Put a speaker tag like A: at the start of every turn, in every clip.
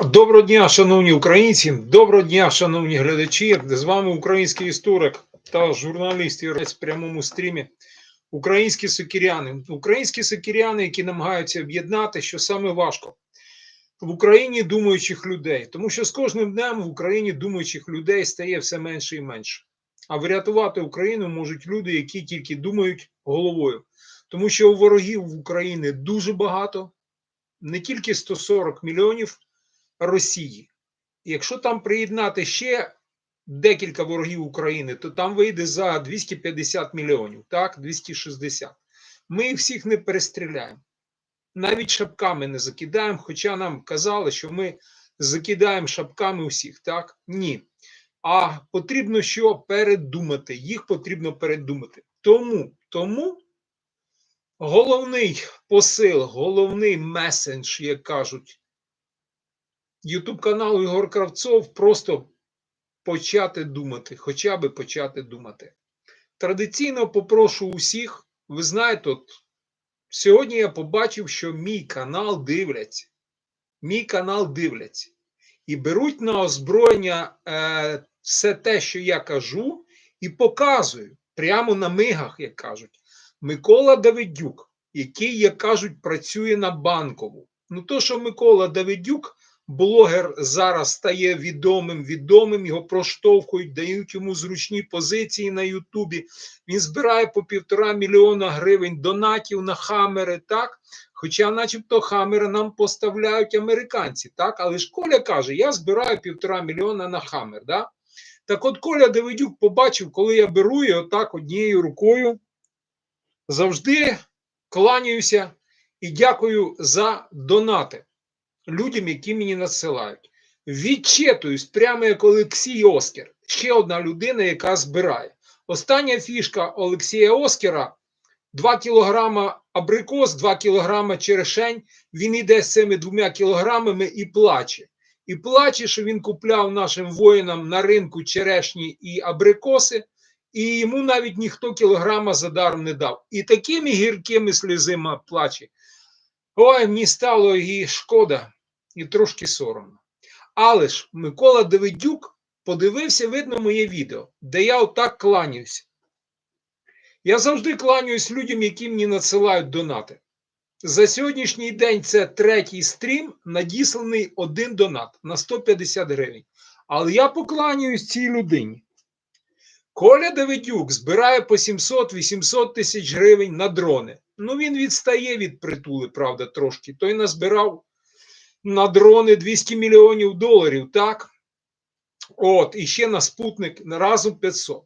A: Доброго дня, шановні українці, доброго дня, шановні глядачі. З вами український історик та журналіст в прямому стрімі. Українські сокіряни. Українські сокіряни, які намагаються об'єднати, що саме важко в Україні думаючих людей, тому що з кожним днем в Україні думаючих людей стає все менше і менше. А врятувати Україну можуть люди, які тільки думають головою, тому що у ворогів в Україні дуже багато, не тільки 140 мільйонів. Росії. Якщо там приєднати ще декілька ворогів України, то там вийде за 250 мільйонів, так, 260. Ми їх всіх не перестріляємо. Навіть шапками не закидаємо, хоча нам казали, що ми закидаємо шапками усіх, так? Ні. А потрібно що передумати. Їх потрібно передумати. Тому, тому головний посил, головний месендж, як кажуть, Ютуб каналу Ігор Кравцов просто почати думати, хоча би почати думати. Традиційно попрошу усіх, ви знаєте, от сьогодні я побачив, що мій канал дивляться. Мій канал дивляться. І беруть на озброєння е, все те, що я кажу, і показую прямо на мигах, як кажуть, Микола Давидюк, який, як кажуть, працює на банкову. Ну, то, що Микола Давидюк блогер зараз стає відомим, відомим, його проштовхують, дають йому зручні позиції на Ютубі. Він збирає по півтора мільйона гривень донатів на хамери, так? Хоча, начебто, хамери нам поставляють американці, так? Але ж Коля каже: я збираю півтора мільйона на хамер. Да? Так от Коля Давидюк побачив, коли я беру і отак однією рукою завжди кланяюся і дякую за донати людям, які мені надсилають. Відчитуюсь прямо як Олексій Оскар, ще одна людина, яка збирає. Остання фішка Олексія Оскара 2 кілограма абрикос, 2 кілограма черешень. Він іде з цими двома кілограмами і плаче. І плаче, що він купляв нашим воїнам на ринку черешні і абрикоси, і йому навіть ніхто кілограма задаром не дав. І такими гіркими сльозима плаче. Ой, мені стало її шкода і трошки соромно. Але ж Микола Давидюк подивився, видно, моє відео, де я отак кланяюся. Я завжди кланяюсь людям, які мені надсилають донати. За сьогоднішній день це третій стрім, надісланий один донат на 150 гривень. Але я покланяюсь цій людині. Коля Давидюк збирає по 700-800 тисяч гривень на дрони. Ну, він відстає від притули, правда, трошки. Той назбирав на дрони 200 мільйонів доларів, так? От, і ще на спутник разом 500.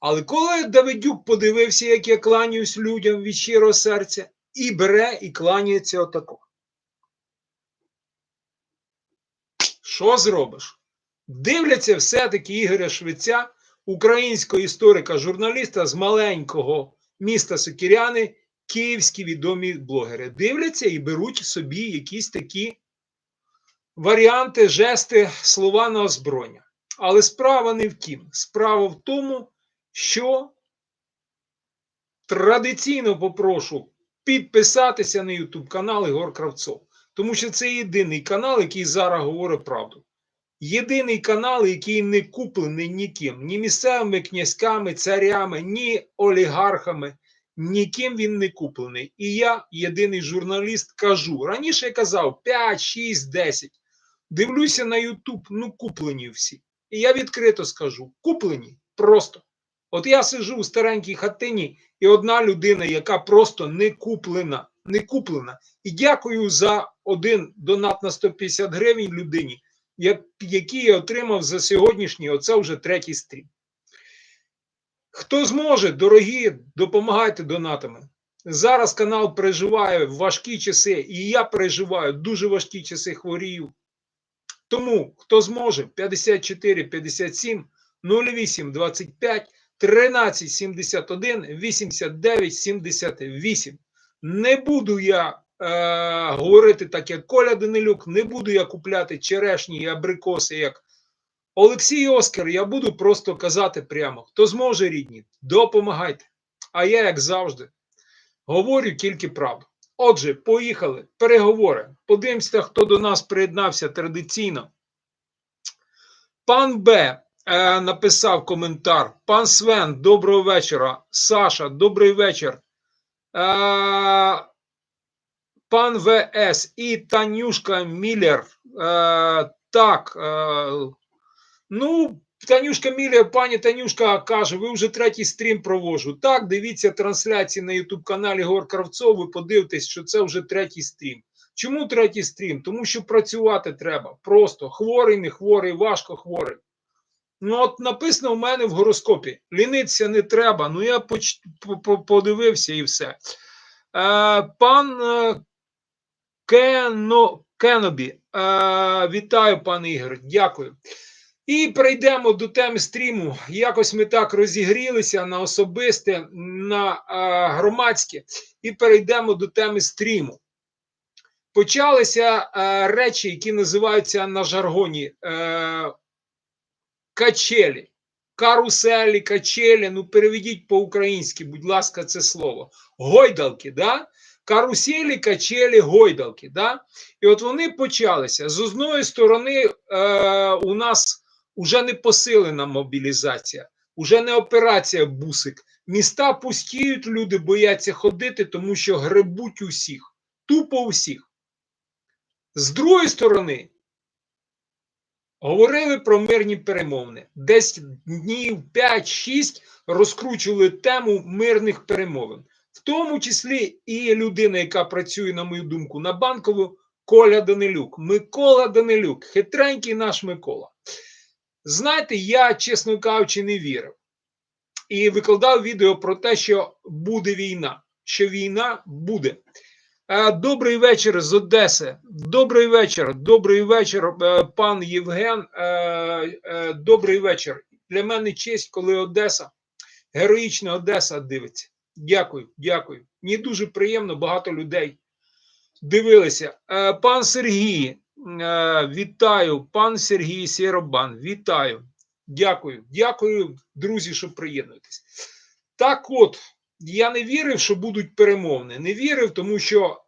A: Але коли Давидюк подивився, як я кланяюсь людям від щирого серця, і бере, і кланяється отако. Що зробиш? Дивляться все-таки Ігоря Швеця, українського історика, журналіста з маленького міста Сокіряни, київські відомі блогери. Дивляться і беруть собі якісь такі варіанти, жести, слова на озброєння. Але справа не в тім. Справа в тому, що традиційно попрошу підписатися на YouTube канал Ігор Кравцов. Тому що це єдиний канал, який зараз говорить правду. Єдиний канал, який не куплений ніким, ні місцевими князьками, царями, ні олігархами, ніким він не куплений. І я, єдиний журналіст, кажу. Раніше я казав 5, 6, 10. Дивлюся на Ютуб, ну куплені всі. І я відкрито скажу: куплені просто. От я сижу у старенькій хатині, і одна людина, яка просто не куплена. Не куплена. І дякую за один донат на 150 гривень людині, який я отримав за сьогоднішній, оце вже третій стрім. Хто зможе, дорогі, допомагайте донатами. Зараз канал переживає важкі часи, і я переживаю дуже важкі часи хворію. Тому, хто зможе, 54 57 08 25 13 71 89 78. Не буду я е, говорити так, як Коля Данилюк, не буду я купляти черешні і абрикоси, як Олексій Оскар. Я буду просто казати прямо: хто зможе рідні, допомагайте. А я, як завжди, говорю тільки правду. Отже, поїхали. Переговори. Подивимося, хто до нас приєднався традиційно. Пан Б. Е, написав коментар. Пан Свен, доброго вечора. Саша, добрий вечір. Е, пан ВС і Танюшка Міллер. Е, так. Е, ну, Танюшка Міллер, пані Танюшка каже, ви вже третій стрім провожу. Так, дивіться трансляції на Ютуб каналі Гор Кравцов, ви подивитесь, що це вже третій стрім. Чому третій стрім? Тому що працювати треба. Просто хворий, не хворий, важко хворий. Ну, от написано в мене в гороскопі: лінитися не треба. Ну, я поч... подивився і все. Е, Пан е, Кено... Кенобі, е, вітаю, пане Ігор, дякую. І перейдемо до теми стріму. Якось ми так розігрілися на особисте, на громадське, і перейдемо до теми стріму. Почалися речі, які називаються на жаргоні е, качелі, каруселі, качелі. Ну, переведіть по-українськи, будь ласка, це слово. Гойдалки, да? каруселі, качелі, гойдалки. Да? І от вони почалися. З одної сторони, е, у нас уже не посилена мобілізація, уже не операція бусик. Міста пустіють, люди бояться ходити, тому що гребуть усіх, тупо усіх. З другої сторони, говорили про мирні перемовини. Десь днів 5-6 розкручували тему мирних перемовин, в тому числі і людина, яка працює, на мою думку, на банкову Коля Данилюк. Микола Данилюк, хитренький наш Микола. Знаєте, я, чесно кажучи, не вірив. І викладав відео про те, що буде війна, що війна буде. Е, добрий вечір з Одеси. Добрий вечір, добрий вечір, е, пан Євген. Е, добрий вечір. Для мене честь, коли Одеса, героїчна Одеса дивиться. Дякую, дякую. Мені дуже приємно, багато людей дивилися. Пан Сергій, вітаю, пан Сергій Сєробан, вітаю. Дякую, дякую, друзі, що приєднуєтесь. Так от. Я не вірив, що будуть перемовини. Не вірив, тому що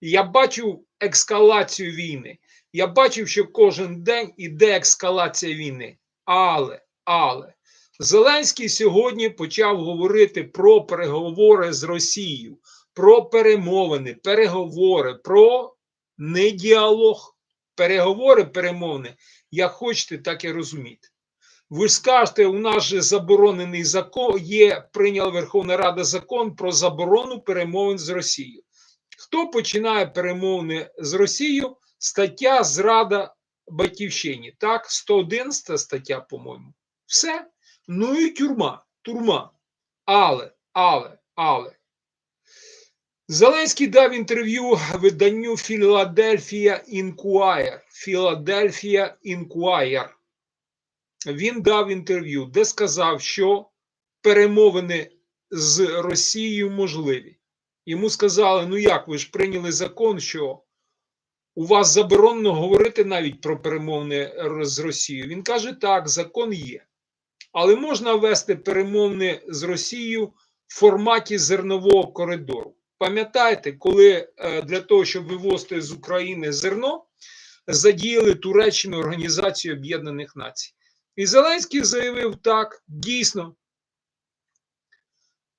A: я бачив ескалацію війни. Я бачив, що кожен день іде ескалація війни. Але, але Зеленський сьогодні почав говорити про переговори з Росією, про перемовини, переговори, про не діалог. Переговори, перемовини, як хочете, так і розуміти. Ви скажете, у нас же заборонений закон є, прийняла Верховна Рада закон про заборону перемовин з Росією. Хто починає перемовини з Росією? Стаття Зрада Батьківщині. Так, 111 стаття, по-моєму. Все. Ну і тюрма. Турма. Але, але, але. Зеленський дав інтерв'ю виданню Філадельфія Інкуайр. Філадельфія Інкуайр він дав інтерв'ю, де сказав, що перемовини з Росією можливі. Йому сказали: ну як ви ж прийняли закон, що у вас заборонено говорити навіть про перемовини з Росією. Він каже: так, закон є. Але можна вести перемовини з Росією в форматі зернового коридору. Пам'ятаєте, коли е, для того, щоб вивозити з України зерно, задіяли Туреччину Організацію Об'єднаних Націй. І Зеленський заявив так, дійсно.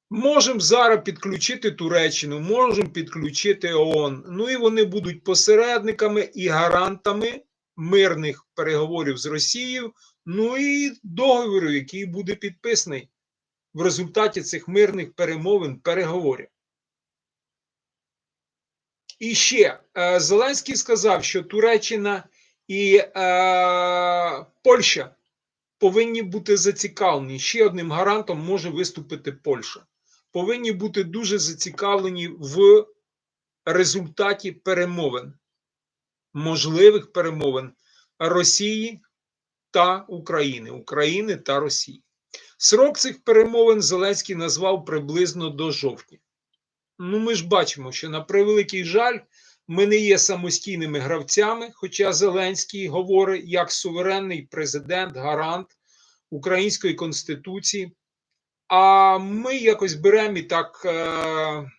A: Можемо зараз підключити Туреччину, можемо підключити ООН. Ну і вони будуть посередниками і гарантами мирних переговорів з Росією. Ну і договору, який буде підписаний в результаті цих мирних перемовин, переговорів. І ще е, Зеленський сказав, що Туреччина і е, Польща повинні бути зацікавлені. Ще одним гарантом може виступити Польща. Повинні бути дуже зацікавлені в результаті перемовин, можливих перемовин Росії та України, України та Росії. Срок цих перемовин Зеленський назвав приблизно до жовтня. Ну, ми ж бачимо, що на превеликий жаль, ми не є самостійними гравцями, хоча Зеленський говорить як суверенний президент, гарант української конституції. А ми якось беремо і так е,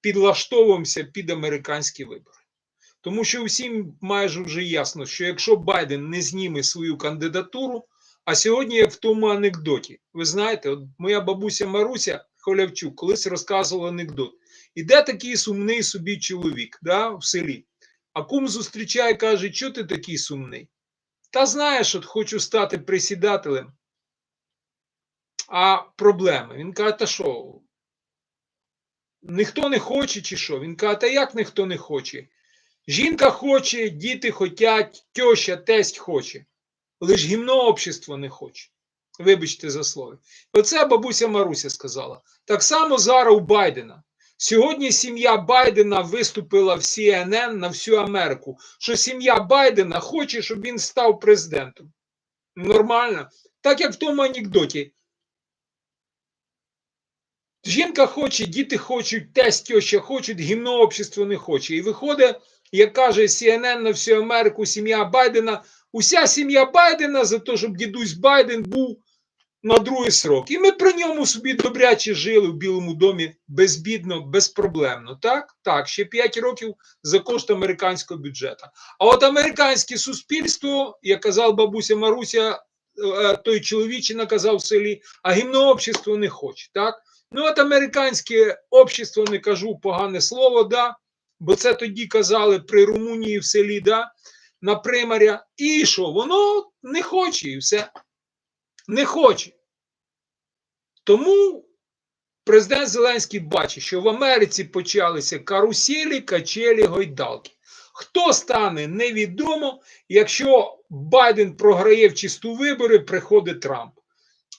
A: підлаштовуємося під американські вибори. Тому що всім майже вже ясно, що якщо Байден не зніме свою кандидатуру, а сьогодні як в тому анекдоті, ви знаєте, от моя бабуся Маруся Холявчук колись розказувала анекдот. Іде такий сумний собі чоловік да, в селі, а кум зустрічає каже, що ти такий сумний? Та знаєш, от хочу стати присідателем. А проблеми. Він каже, та що? Ніхто не хоче, чи що? Він каже, та як ніхто не хоче? Жінка хоче, діти хочуть, тьоща, тесть хоче. Лиш гімно общество не хоче. Вибачте за слово. Оце бабуся Маруся сказала. Так само зараз у Байдена. Сьогодні сім'я Байдена виступила в CNN на всю Америку, що сім'я Байдена хоче, щоб він став президентом. Нормально. Так як в тому анекдоті. Жінка хоче, діти хочуть, тесть теща хочуть, гімно общество не хоче. І виходить, як каже CNN на всю Америку, сім'я Байдена, уся сім'я Байдена за те, щоб дідусь Байден був на другий срок. І ми при ньому собі добряче жили в Білому домі безбідно, безпроблемно. Так, так, ще 5 років за кошт американського бюджету. А от американське суспільство, як казав бабуся Маруся, е, той чоловічий наказав в селі, а гімно общество не хоче. так? Ну, от американське общество, не кажу погане слово, да, бо це тоді казали при Румунії в селі, да, на примаря. І що? Воно не хоче і все. Не хоче. Тому президент Зеленський бачить, що в Америці почалися каруселі, качелі, гойдалки. Хто стане, невідомо, якщо Байден програє в чисту вибори, приходить Трамп.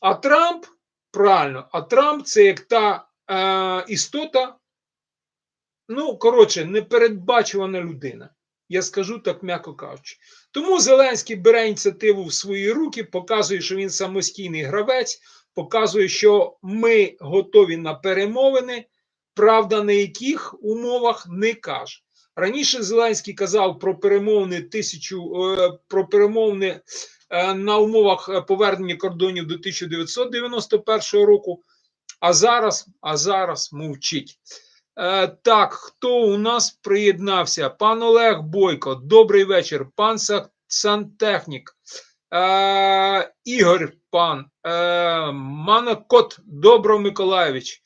A: А Трамп, правильно, а Трамп це як та е, істота, ну, коротше, непередбачувана людина. Я скажу так, м'яко кажучи. Тому Зеленський бере ініціативу в свої руки, показує, що він самостійний гравець, показує, що ми готові на перемовини, правда, на яких умовах не каже. Раніше Зеленський казав про перемовини тисячу е, про перемовини е, на умовах повернення кордонів до 1991 року. А зараз, а зараз мовчить. Е, так, хто у нас приєднався? Пан Олег Бойко, добрий вечір. Пан Сантехнік, е, Ігор пан, е, Манакот Добро Миколаєвич.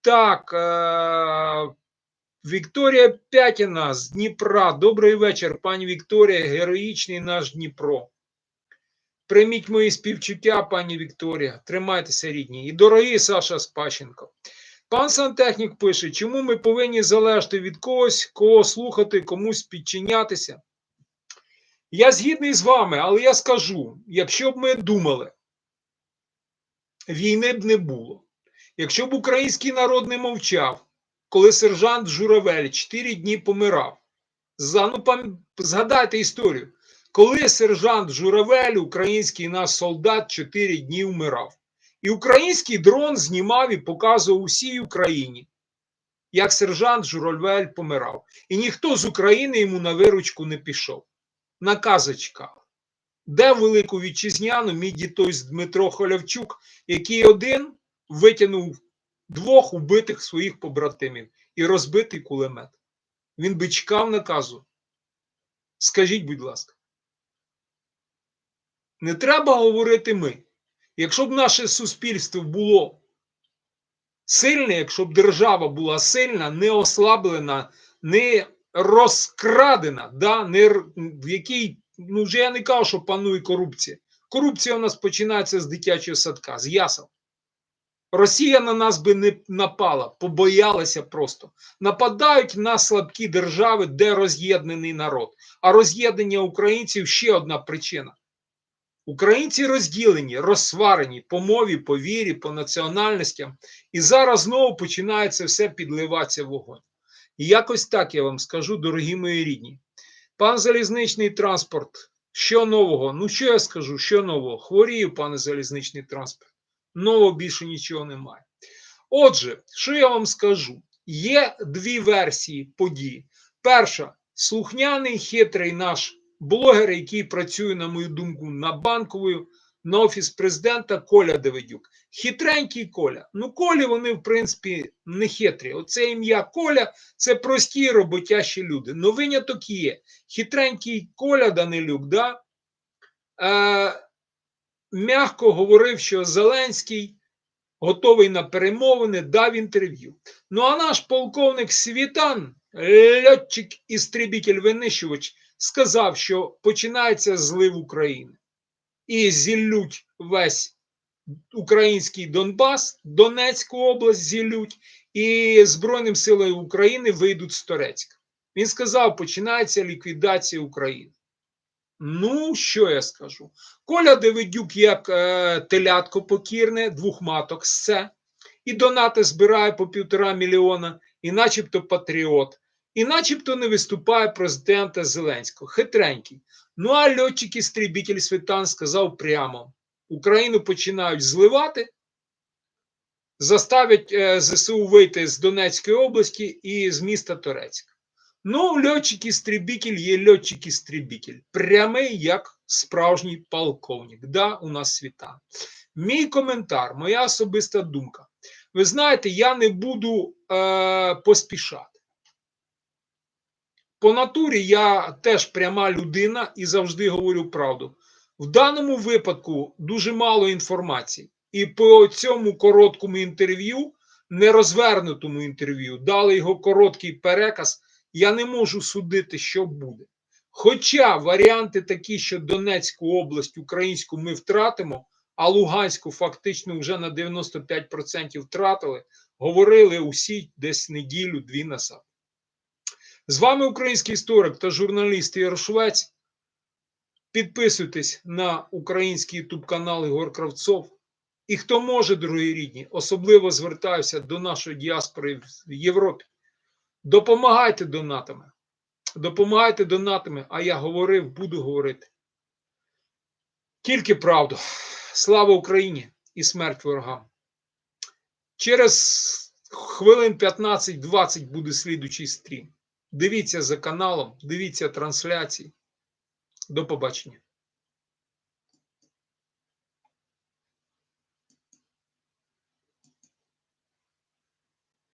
A: Так, е, Вікторія Пятіна з Дніпра. Добрий вечір, пані Вікторія, героїчний наш Дніпро. Прийміть мої співчуття, пані Вікторія. Тримайтеся, рідні. І дорогий Саша Спащенко. Пан сантехнік пише, чому ми повинні залежати від когось, кого слухати, комусь підчинятися. Я згідний з вами, але я скажу: якщо б ми думали, війни б не було. Якщо б український народ не мовчав, коли сержант Журавель 4 дні помирав. Ну, пам, згадайте історію, коли сержант Журавель, український наш солдат, 4 дні вмирав. І український дрон знімав і показував усій Україні, як сержант Журавель помирав. І ніхто з України йому на виручку не пішов. Накази чекав. Де велику вітчизняну мій дітось Дмитро Холявчук, який один витягнув двох убитих своїх побратимів і розбитий кулемет. Він би чекав наказу. Скажіть, будь ласка, не треба говорити ми. Якщо б наше суспільство було сильне, якщо б держава була сильна, не ослаблена, не розкрадена, да, не, в якій, ну вже я не кажу, що панує корупція. Корупція у нас починається з дитячого садка, з ясел. Росія на нас би не напала, побоялася просто. Нападають на слабкі держави, де роз'єднаний народ. А роз'єднання українців ще одна причина. Українці розділені, розсварені по мові, по вірі, по національностям. І зараз знову починається все підливатися вогонь. І якось так я вам скажу, дорогі мої рідні. Пан залізничний транспорт, що нового? Ну, що я скажу? Що нового? Хворію, пане залізничний транспорт. Нового більше нічого немає. Отже, що я вам скажу? Є дві версії подій. Перша слухняний, хитрий наш блогер, який працює, на мою думку, на банковою, на офіс президента Коля Давидюк. Хитренький Коля. Ну, Колі вони, в принципі, не хитрі. Оце ім'я Коля це прості роботящі люди. Ну, виняток є. Хитренький Коля Данилюк, да? е, м'яко говорив, що Зеленський готовий на перемовини, дав інтерв'ю. Ну а наш полковник Світан, льотчик істребітель винищувач, сказав, що починається злив України. І зіллють весь український Донбас, Донецьку область зіллють, і Збройним силам України вийдуть з Торецька. Він сказав, починається ліквідація України. Ну, що я скажу? Коля Давидюк, як е, телятко покірне, двох маток сце, і донати збирає по півтора мільйона, і начебто патріот, і начебто не виступає президента Зеленського. Хитренький. Ну а льотчик істребітель Світан сказав прямо: Україну починають зливати, заставять е, ЗСУ вийти з Донецької області і з міста Торецьк. Ну, льотчик істребітель є льотчик істребітель прямий як справжній полковник. Да, у нас світа. Мій коментар, моя особиста думка. Ви знаєте, я не буду е, поспішати. По натурі я теж пряма людина і завжди говорю правду. В даному випадку дуже мало інформації. І по цьому короткому інтерв'ю, нерозвернутому інтерв'ю, дали його короткий переказ. Я не можу судити, що буде. Хоча варіанти такі, що Донецьку область українську ми втратимо, а Луганську фактично вже на 95% втратили, говорили усі десь неділю-дві назад. З вами український історик та журналіст Ігор Швець. Підписуйтесь на український ютуб канал Ігор Кравцов. І хто може, дорогі рідні, особливо звертаюся до нашої діаспори в Європі. Допомагайте донатами. Допомагайте донатами, а я говорив, буду говорити. Тільки правду. Слава Україні і смерть ворогам. Через хвилин 15-20 буде слідучий стрім. Дивіться за каналом, дивіться трансляції. До побачення.